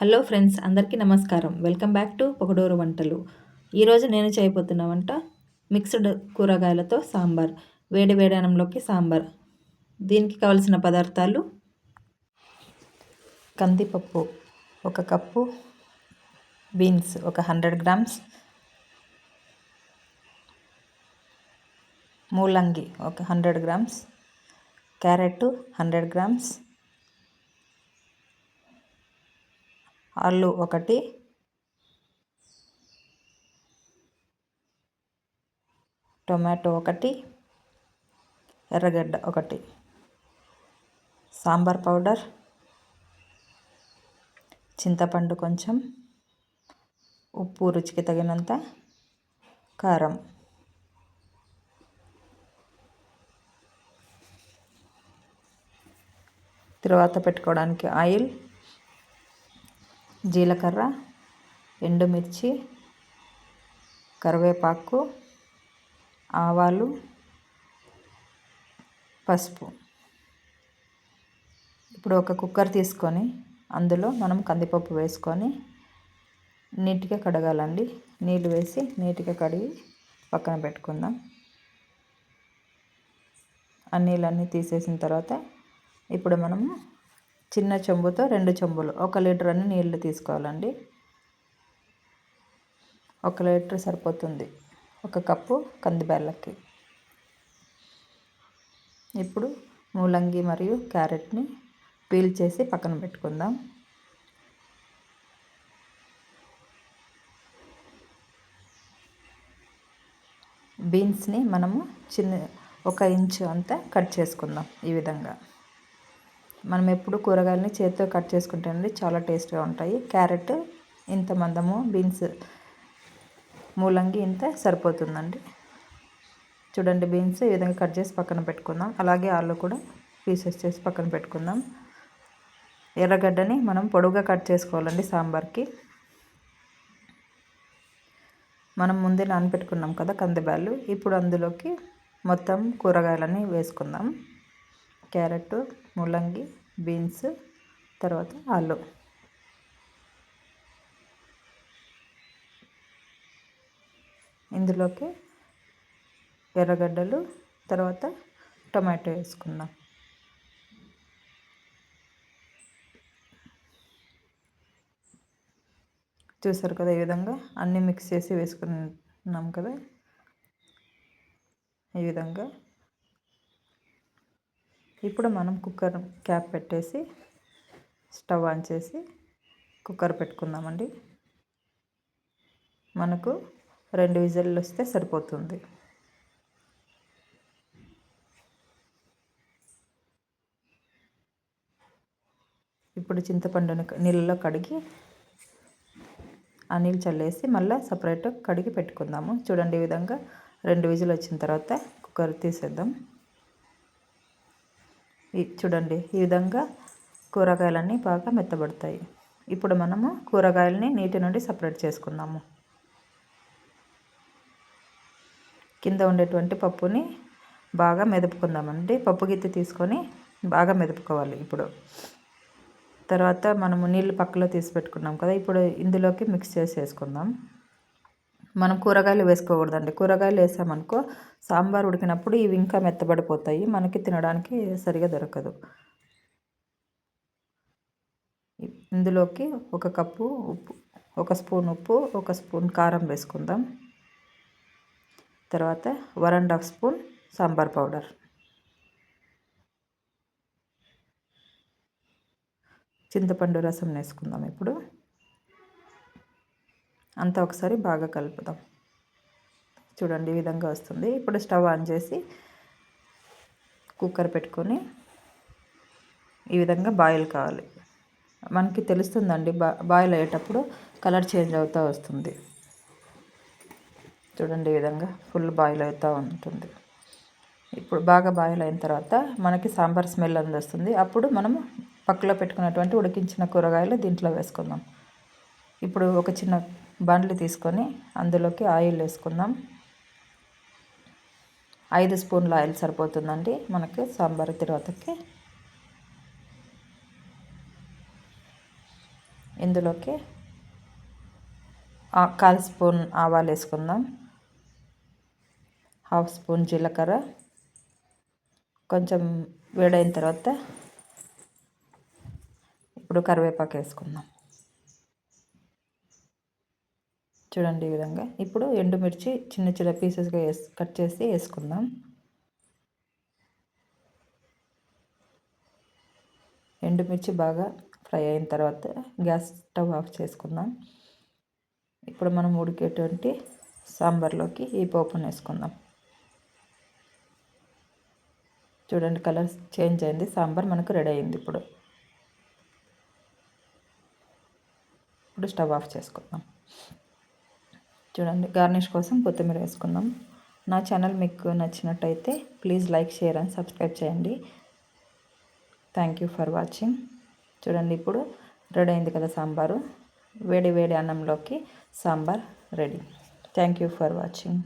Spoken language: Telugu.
హలో ఫ్రెండ్స్ అందరికీ నమస్కారం. వెల్కమ్ బ్యాక్ టు పొగడూరు వంటలు. ఈరోజు నేను చేయబోతున్న వంట మిక్స్డ్ కూరగాయలతో సాంబార్ వేడి వేడి అన్నంలోకి సాంబార్. దీనికి కావలసిన పదార్థాలు కందిపప్పు ఒక కప్పు బీన్స్ ఒక హండ్రెడ్ గ్రామ్స్ మూలంగి ఒక hundred grams carrot hundred grams Allu ఒకటి. టొమాటో ఒకటి. ఎర్రగడ్డ ఒకటి. సాంబార్ పౌడర్. చింతపండు కొంచెం. ఉప్పు రుచికి తగినంత కారం. తర్వాత పెట్టుకోవడానికి ఆయిల్. జీలకర్ర ఎండుమిర్చి కరివేపాకు ఆవాలు పసుపు. ఇప్పుడు ఒక కుక్కర్ తీసుకొని అందులో మనం కందిపప్పు వేసుకొని నీట్గా కడగాలండి. నీళ్ళు వేసి నీట్గా కడిగి పక్కన పెట్టుకుందాం. ఆ నీళ్ళన్నీ తీసేసిన తర్వాత ఇప్పుడు మనము చిన్న చెంబుతో రెండు చెంబులు. ఒక లీటర్ అని నీళ్ళు తీసుకోవాలండి. ఒక లీటర్ సరిపోతుంది. ఒక కప్పు కందిబెల్లకి ఇప్పుడు మూలంగి మరియు క్యారెట్ని పీల్ చేసి పక్కన పెట్టుకుందాం. బీన్స్ని మనము చిన్న ఒక ఇంచు అంతా కట్ చేసుకుందాం ఈ విధంగా. మనం ఎప్పుడు కూరగాయలని చేతితో కట్ చేసుకుంటే చాలా టేస్ట్గా ఉంటాయి. క్యారెట్ ఇంత మందము బీన్స్ మూలంగి ఇంత సరిపోతుందండి. చూడండి బీన్స్ ఈ విధంగా కట్ చేసి పక్కన పెట్టుకుందాం. అలాగే ఆలు కూడా పీసెస్ చేసి పక్కన పెట్టుకుందాం. ఎర్రగడ్డని మనం పొడుగా కట్ చేసుకోవాలండి సాంబార్కి. మనం ముందే నానబెట్టుకున్నాం కదా కందిబ్యాలు ఇప్పుడు అందులోకి మొత్తం కూరగాయలన్నీ వేసుకుందాం. క్యారెట్ ముల్లంగి బీన్స్ తర్వాత ఆలు. ఇందులోకి ఎర్రగడ్డలు తర్వాత టొమాటో వేసుకుందాం. చూసారు కదా ఈ విధంగా అన్నీ మిక్స్ చేసి వేసుకున్నాం కదా? ఈ విధంగా ఇప్పుడు మనం కుక్కర్ క్యాప్ పెట్టేసి స్టవ్ ఆన్ చేసి కుక్కర్ పెట్టుకుందామండి. మనకు రెండు విజిల్లు వస్తే సరిపోతుంది. ఇప్పుడు చింతపండుని నీళ్ళలో కడిగి ఆ నీళ్ళు చల్లేసి మళ్ళీ సపరేట్ కడిగి పెట్టుకుందాము. చూడండి ఈ విధంగా రెండు విజులు వచ్చిన తర్వాత కుక్కర్ తీసేద్దాం. చూడండి ఈ విధంగా కూరగాయలన్నీ బాగా మెత్తబడతాయి. ఇప్పుడు మనము కూరగాయలని నీటి నుండి సపరేట్ చేసుకుందాము. కింద ఉండేటువంటి పప్పుని బాగా మెదుపుకుందామండి. పప్పు గిత్తి తీసుకొని బాగా మెదుపుకోవాలి ఇప్పుడు. తర్వాత మనము నీళ్ళు పక్కలో తీసి పెట్టుకున్నాం కదా ఇప్పుడు ఇందులోకి మిక్స్ చేసి వేసుకుందాం. మనం కూరగాయలు వేసుకోకూడదండి. కూరగాయలు వేసామనుకో సాంబార్ ఉడికినప్పుడు ఇవి ఇంకా మెత్తబడిపోతాయి. మనకి తినడానికి సరిగా దొరకదు. ఇందులోకి ఒక కప్పు ఉప్పు ఒక స్పూన్ ఉప్పు ఒక స్పూన్ కారం వేసుకుందాం. తర్వాత one and half spoon sambar powder. చింతపండు రసం వేసుకుందాం ఇప్పుడు. అంతా ఒకసారి బాగా కలుపుదాం. చూడండి ఈ విధంగా వస్తుంది. ఇప్పుడు స్టవ్ ఆన్ చేసి కుక్కర్ పెట్టుకొని ఈ విధంగా బాయిల్ కావాలి. మనకి తెలుస్తుందండి బా బాయిల్ అయ్యేటప్పుడు కలర్ చేంజ్ అవుతూ వస్తుంది. చూడండి ఈ విధంగా ఫుల్ బాయిల్ అవుతూ ఉంటుంది. ఇప్పుడు బాగా బాయిల్ అయిన తర్వాత మనకి సాంబార్ స్మెల్ అనేది వస్తుంది అప్పుడు మనం పక్కలో పెట్టుకున్నటువంటి ఉడికించిన కూరగాయలు దీంట్లో వేసుకుందాం. ఇప్పుడు ఒక చిన్న బండ్లు తీసుకొని అందులోకి ఆయిల్ వేసుకుందాం. ఐదు స్పూన్ల ఆయిల్ సరిపోతుందండి. మనకి సాంబార్ తర్వాతకి ఇందులోకి కాల్ స్పూన్ ఆవాలు వేసుకుందాం. హాఫ్ స్పూన్ జీలకర్ర. కొంచెం వేడైన తర్వాత ఇప్పుడు కరివేపాకు వేసుకుందాం. చూడండి ఈ విధంగా. ఇప్పుడు ఎండుమిర్చి చిన్న చిన్న పీసెస్గా వేసి కట్ చేసి వేసుకుందాం. ఎండుమిర్చి బాగా ఫ్రై అయిన తర్వాత గ్యాస్ స్టవ్ ఆఫ్ చేసుకుందాం. ఇప్పుడు మనం ఉడికేటువంటి సాంబార్లోకి ఈ పోపును వేసుకుందాం. చూడండి కలర్ చేంజ్ అయింది. సాంబార్ మనకు రెడీ అయింది ఇప్పుడు. ఇప్పుడు స్టవ్ ఆఫ్ చేసుకుందాం. చూడండి గార్నిష్ కోసం కొత్తిమీర వేసుకుందాం. నా ఛానల్ మీకు నచ్చినట్టయితే please like share and subscribe చేయండి. థ్యాంక్ యూ ఫర్ వాచింగ్ చూడండి ఇప్పుడు రెడీ అయింది కదా సాంబారు. వేడి వేడి అన్నంలోకి sambar ready. Thank you for watching